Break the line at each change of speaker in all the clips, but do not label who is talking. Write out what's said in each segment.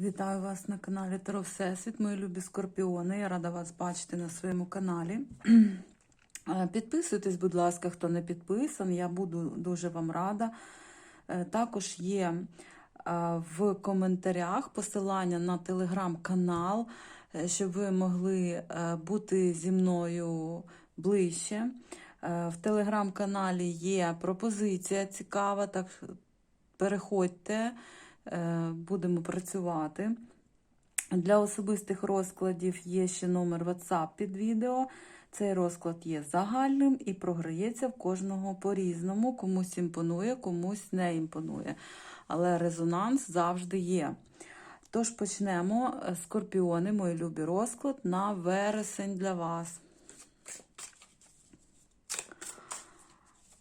Вітаю вас на каналі Таро Всесвіт, мої любі скорпіони. Я рада вас бачити на своєму каналі. Е, Підписуйтесь, будь ласка, хто не підписаний, я буду дуже вам рада. Е, Також є е, в коментарях посилання на телеграм-канал, щоб ви могли бути зі мною ближче. В телеграм-каналі є пропозиція цікава, так переходьте, будемо працювати. Для особистих розкладів є ще номер WhatsApp під відео. Цей розклад є загальним і програється в кожного по-різному. Комусь імпонує, комусь не імпонує. Але резонанс завжди є. Тож почнемо. Скорпіони, мої любі розклад на вересень для вас.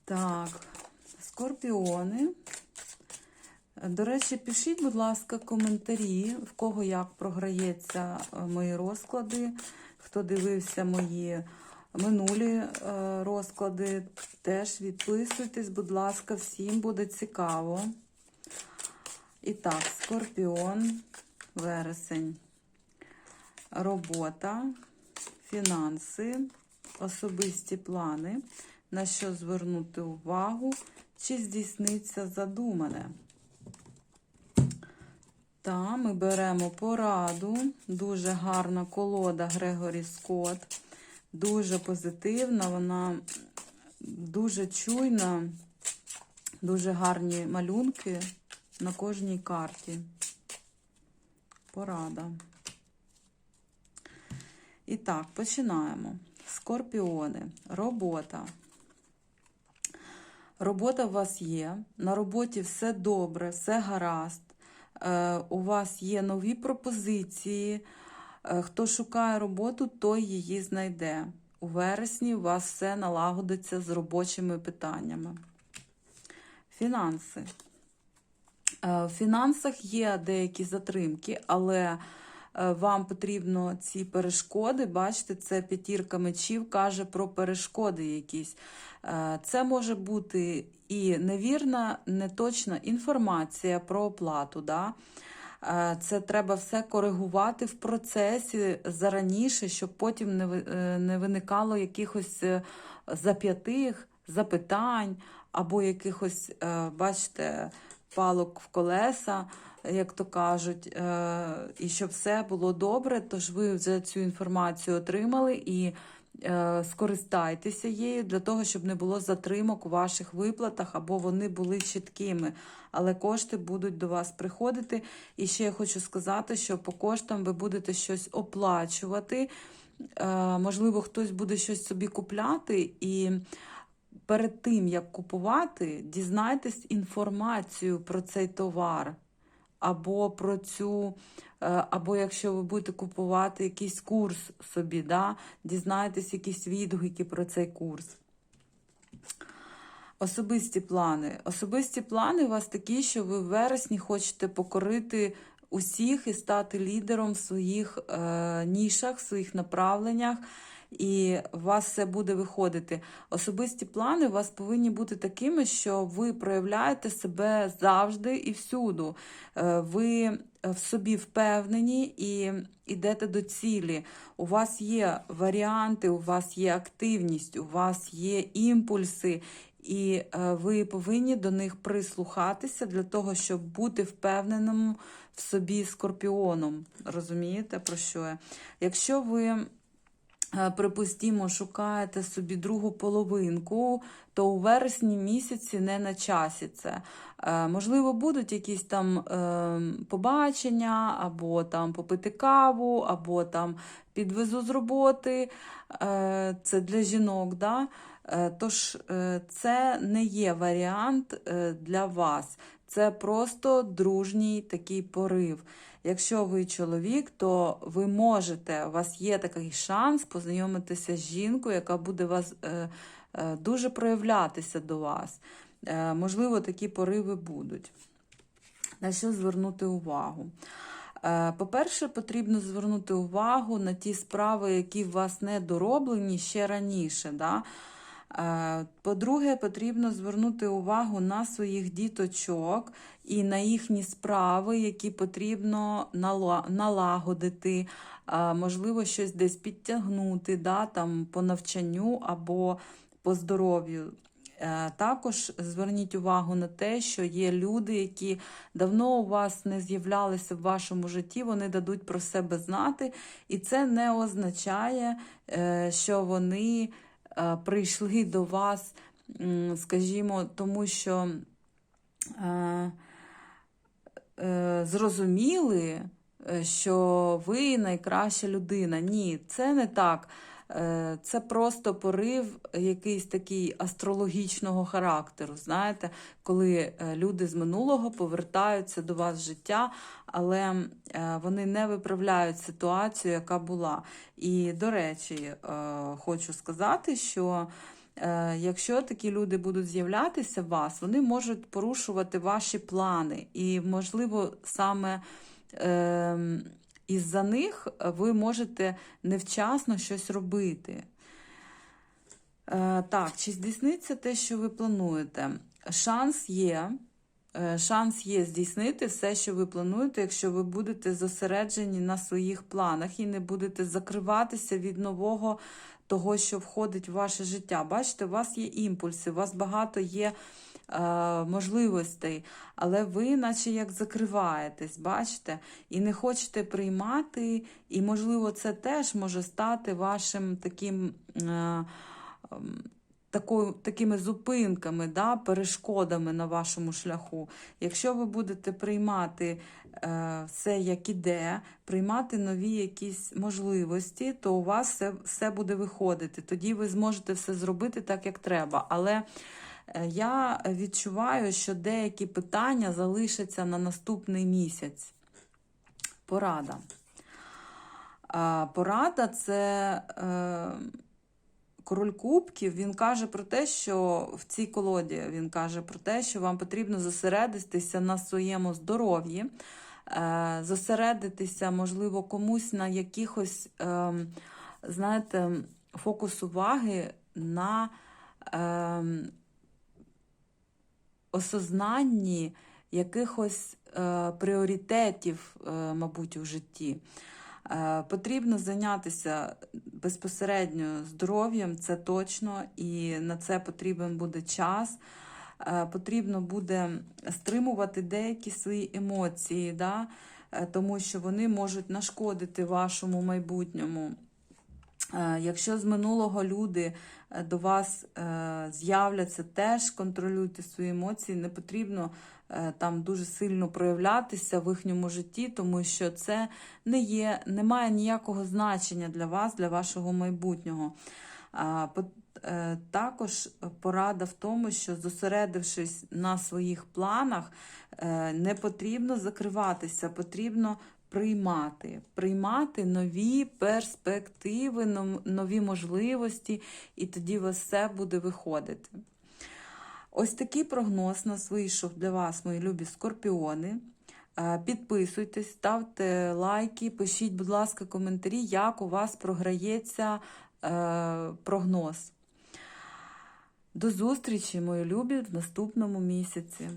Так, скорпіони. До речі, пишіть, будь ласка, коментарі, в кого як програється е, мої розклади. Хто дивився мої минулі е, розклади, теж відписуйтесь, будь ласка, всім буде цікаво. І так, скорпіон, вересень, робота, фінанси, особисті плани, на що звернути увагу, чи здійсниться задумане. Та ми беремо пораду. Дуже гарна колода Грегорі Скотт. Дуже позитивна, вона дуже чуйна, дуже гарні малюнки на кожній карті. Порада. І так, починаємо. Скорпіони. Робота. Робота у вас є. На роботі все добре, все гаразд. Е, у вас є нові пропозиції. Е, Хто шукає роботу, той її знайде. У вересні у вас все налагодиться з робочими питаннями. Фінанси. Е, В фінансах є деякі затримки, але вам потрібно ці перешкоди. Бачите, це п'ятірка мечів каже про перешкоди якісь. Е, Це може бути і невірна, неточна інформація про оплату. Да? Е, Це треба все коригувати в процесі зараніше, щоб потім не ви- е, не виникало якихось е, зап'ятих запитань або якихось, е, бачите, палок в колеса, як то кажуть, е, і щоб все було добре, тож ви вже цю інформацію отримали і е, скористайтеся її для того, щоб не було затримок у ваших виплатах, або вони були чіткими. Але кошти будуть до вас приходити. І ще я хочу сказати, що по коштам ви будете щось оплачувати. Е, Можливо, хтось буде щось собі купляти і. Перед тим, як купувати, дізнайтесь інформацію про цей товар, або про цю, е, або якщо ви будете купувати якийсь курс собі, да, дізнайтесь якісь відгуки про цей курс. Особисті плани. Особисті плани у вас такі, що ви в вересні хочете покорити усіх і стати лідером в своїх е, нішах, в своїх направленнях, і у вас все буде виходити. Особисті плани у вас повинні бути такими, що ви проявляєте себе завжди і всюду. Е, ви в собі впевнені і йдете до цілі. У вас є варіанти, у вас є активність, у вас є імпульси. І е, ви повинні до них прислухатися для того, щоб бути впевненим в собі скорпіоном. Розумієте, про що я? Якщо ви, е, припустімо, шукаєте собі другу половинку, то у вересні місяці не на часі це. Е, Можливо, будуть якісь там е, побачення, або там попити каву, або там підвезу з роботи. Е, Це для жінок. Да? Е, Тож е, це не є варіант е, для вас. Це просто дружній такий порив. Якщо ви чоловік, то ви можете, у вас є такий шанс познайомитися з жінкою, яка буде вас е, е, дуже проявлятися до вас. Е, Можливо, такі пориви будуть. На що звернути увагу? Е, По-перше, потрібно звернути увагу на ті справи, які у вас не дороблені ще раніше. Да? Е, По-друге, потрібно звернути увагу на своїх діточок і на їхні справи, які потрібно налагодити, можливо, щось десь підтягнути, да, там, по навчанню або по здоров'ю. Е, Також зверніть увагу на те, що є люди, які давно у вас не з'являлися в вашому житті, вони дадуть про себе знати, і це не означає, е, що вони е, прийшли до вас, скажімо, тому що е, е, зрозуміли, е, що ви найкраща людина. Ні, це не так. Е, Це просто порив якийсь такий астрологічного характеру. Знаєте, коли е, люди з минулого повертаються до вас в життя, але е, вони не виправляють ситуацію, яка була. І, до речі, хочу сказати, що якщо такі люди будуть з'являтися в вас, вони можуть порушувати ваші плани. І, можливо, саме. Е, із-за них ви можете невчасно щось робити. Е, Так, чи здійсниться те, що ви плануєте? Шанс є. Е, Шанс є здійснити все, що ви плануєте, якщо ви будете зосереджені на своїх планах і не будете закриватися від нового того, що входить в ваше життя. Бачите, у вас є імпульси, у вас багато є е, можливостей, але ви, наче як закриваєтесь, бачите, і не хочете приймати, і, можливо, це теж може стати вашим таким. Е, ем, такою, такими зупинками, да, перешкодами на вашому шляху. Якщо ви будете приймати е, все, як іде, приймати нові якісь можливості, то у вас все, все буде виходити. Тоді ви зможете все зробити так, як треба. Але е, я відчуваю, що деякі питання залишаться на наступний місяць. Порада. Порада це. Е, Король Кубків він каже про те, що в цій колоді він каже про те, що вам потрібно зосередитися на своєму здоров'ї, е, зосередитися, можливо, комусь на якихось, е, знаєте, фокус уваги на е, осознанні якихось е, пріоритетів, е, мабуть, у житті. Е, Потрібно зайнятися безпосередньо здоров'ям, це точно, і на це потрібен буде час. Е, Потрібно буде стримувати деякі свої емоції, да? е, тому що вони можуть нашкодити вашому майбутньому. Е, Якщо з минулого люди е, до вас е, з'являться, теж контролюйте свої емоції, не потрібно там дуже сильно проявлятися в їхньому житті, тому що це не є, не має ніякого значення для вас, для вашого майбутнього. Також порада в тому, що зосередившись на своїх планах, не потрібно закриватися, потрібно приймати, приймати нові перспективи, нові можливості, і тоді у вас все буде виходити. Ось такий прогноз нас вийшов для вас, мої любі скорпіони. Е, Підписуйтесь, ставте лайки, пишіть, будь ласка, коментарі, як у вас програється е, прогноз. До зустрічі, мої любі, в наступному місяці.